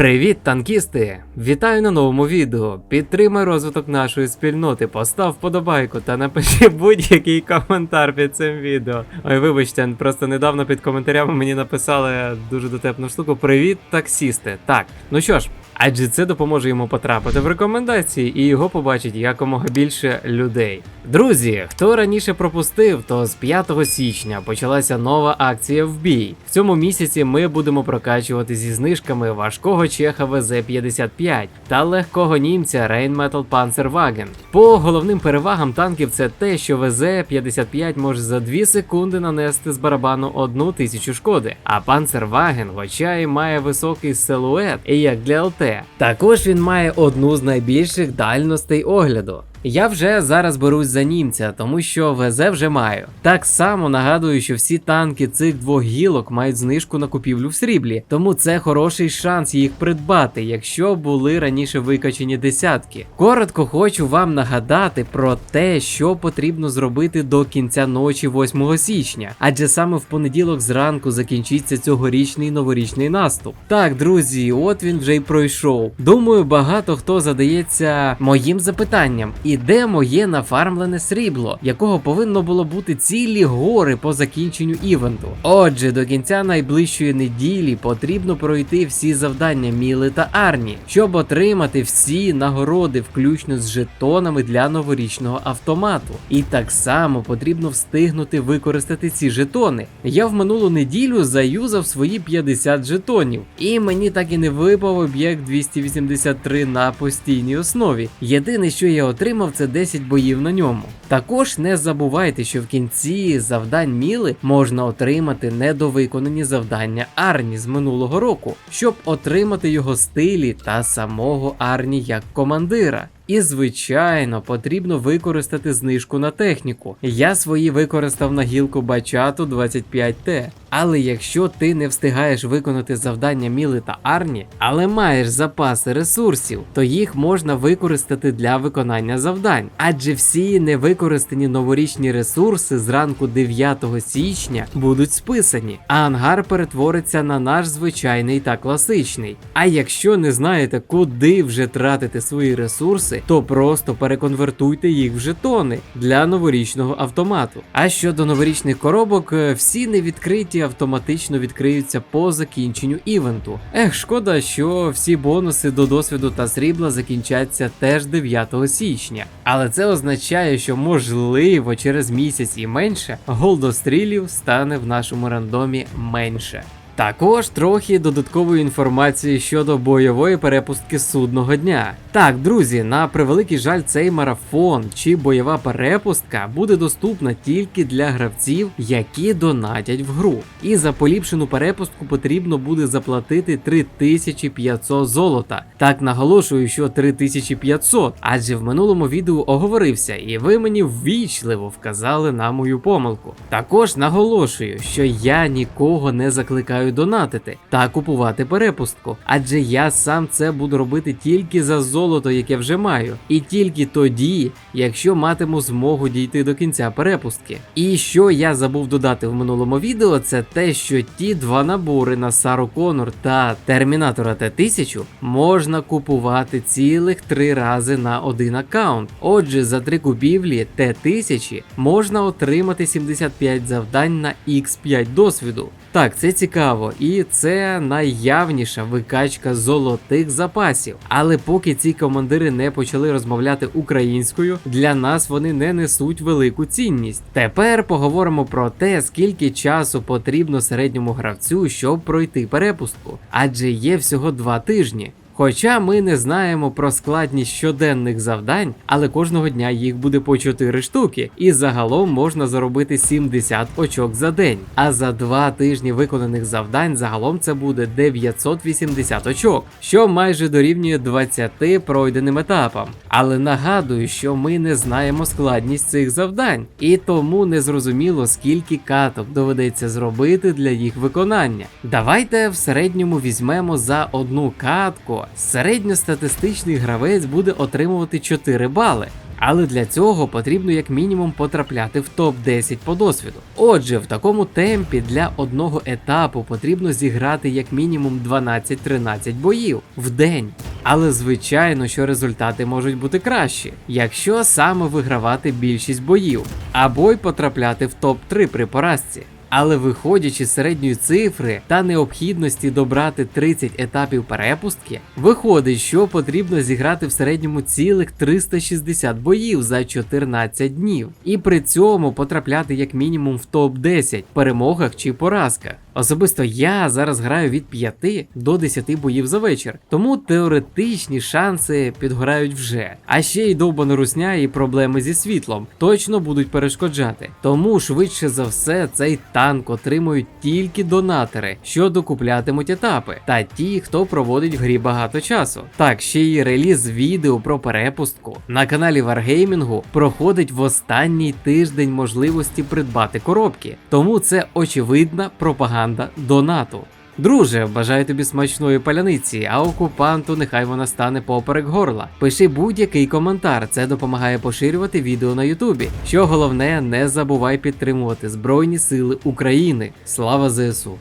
Привіт, танкісти! Вітаю на новому відео. Підтримай розвиток нашої спільноти, постав вподобайку та напиши будь-який коментар під цим відео. Ой, вибачте, просто недавно під коментарями мені написали дуже дотепну штуку. Привіт, таксісти. Так, ну що ж. Адже це допоможе йому потрапити в рекомендації і його побачить якомога більше людей. Друзі, хто раніше пропустив, то з 5 січня почалася нова акція в бій. В цьому місяці ми будемо прокачувати зі знижками важкого чеха ВЗ-55 та легкого німця Rheinmetall Panzerwagen. По головним перевагам танків це те, що ВЗ-55 може за 2 секунди нанести з барабану одну тисячу шкоди, а Panzerwagen, хоча й має високий силует, і як для ЛТ, також він має одну з найбільших дальностей огляду. Я вже зараз берусь за німця, тому що ВЗ вже маю. Так само нагадую, що всі танки цих двох гілок мають знижку на купівлю в сріблі, тому це хороший шанс їх придбати, якщо були раніше викачені десятки. Коротко хочу вам нагадати про те, що потрібно зробити до кінця ночі 8 січня, адже саме в понеділок зранку закінчиться цьогорічний новорічний наступ. Так, друзі, от він вже й пройшов. Думаю, багато хто задається моїм запитанням. І де моє нафармлене срібло, якого повинно було бути цілі гори по закінченню івенту. Отже, до кінця найближчої неділі потрібно пройти всі завдання Міли та Арні, щоб отримати всі нагороди, включно з жетонами для новорічного автомату. І так само потрібно встигнути використати ці жетони. Я в минулу неділю заюзав свої 50 жетонів, і мені так і не випав об'єкт 283 на постійній основі. Єдине, що я отримав, це 10 боїв на ньому. Також не забувайте, що в кінці завдань Міли можна отримати недовиконані завдання Арні з минулого року, щоб отримати його стилі та самого Арні як командира. І, звичайно, потрібно використати знижку на техніку. Я свої використав на гілку Бачату 25Т. Але якщо ти не встигаєш виконати завдання Міли та Арні, але маєш запаси ресурсів, то їх можна використати для виконання завдань. Адже всі невикористані новорічні ресурси зранку 9 січня будуть списані, а ангар перетвориться на наш звичайний та класичний. А якщо не знаєте, куди вже тратити свої ресурси, то просто переконвертуйте їх в жетони для новорічного автомату. А щодо новорічних коробок, е, всі невідкриті автоматично відкриються по закінченню івенту. Ех, шкода, що всі бонуси до досвіду та срібла закінчаться теж 9 січня. Але це означає, що можливо через місяць і менше голдострілів стане в нашому рандомі менше. Також трохи додаткової інформації щодо бойової перепустки судного дня. Так, друзі, на превеликий жаль, цей марафон чи бойова перепустка буде доступна тільки для гравців, які донатять в гру. І за поліпшену перепустку потрібно буде заплатити 3500 золота. Так наголошую, що 3500, адже в минулому відео оговорився, і ви мені ввічливо вказали на мою помилку. Також наголошую, що я нікого не закликаю донатити та купувати перепустку, адже я сам це буду робити тільки за золото, яке вже маю, і тільки тоді, якщо матиму змогу дійти до кінця перепустки. І що я забув додати в минулому відео, це те, що ті два набори на Сару Конор та Термінатора Т1000 можна купувати цілих три рази на один аккаунт. Отже, за три купівлі Т1000 можна отримати 75 завдань на X5 досвіду. Так, це цікаво, і це найявніша викачка золотих запасів. Але поки ці командири не почали розмовляти українською, для нас вони не несуть велику цінність. Тепер поговоримо про те, скільки часу потрібно середньому гравцю, щоб пройти перепустку, адже є всього два тижні. Хоча ми не знаємо про складність щоденних завдань, але кожного дня їх буде по 4 штуки, і загалом можна заробити 70 очок за день. А за 2 тижні виконаних завдань загалом це буде 980 очок, що майже дорівнює 20 пройденим етапам. Але нагадую, що ми не знаємо складність цих завдань, і тому не зрозуміло, скільки каток доведеться зробити для їх виконання. Давайте в середньому візьмемо за одну катку середньостатистичний гравець буде отримувати 4 бали. Але для цього потрібно як мінімум потрапляти в топ-10 по досвіду. Отже, в такому темпі для одного етапу потрібно зіграти як мінімум 12-13 боїв в день. Але звичайно, що результати можуть бути кращі, якщо саме вигравати більшість боїв, або й потрапляти в топ-3 при поразці. Але виходячи з середньої цифри та необхідності добрати 30 етапів перепустки, виходить, що потрібно зіграти в середньому цілих 360 боїв за 14 днів, і при цьому потрапляти як мінімум в топ-10 перемогах чи поразках. Особисто я зараз граю від 5 до 10 боїв за вечір, тому теоретичні шанси підгорають вже. А ще й довбана русня і проблеми зі світлом точно будуть перешкоджати. Тому швидше за все цей танк отримують тільки донатори, що докуплятимуть етапи, та ті, хто проводить в грі багато часу. Так, ще й реліз відео про перепустку на каналі Wargaming проходить в останній тиждень можливості придбати коробки, тому це очевидна пропаганда донату. Друже, бажаю тобі смачної паляниці, а окупанту нехай вона стане поперек горла. Пиши будь-який коментар, це допомагає поширювати відео на Ютубі. Що головне, не забувай підтримувати Збройні Сили України. Слава ЗСУ!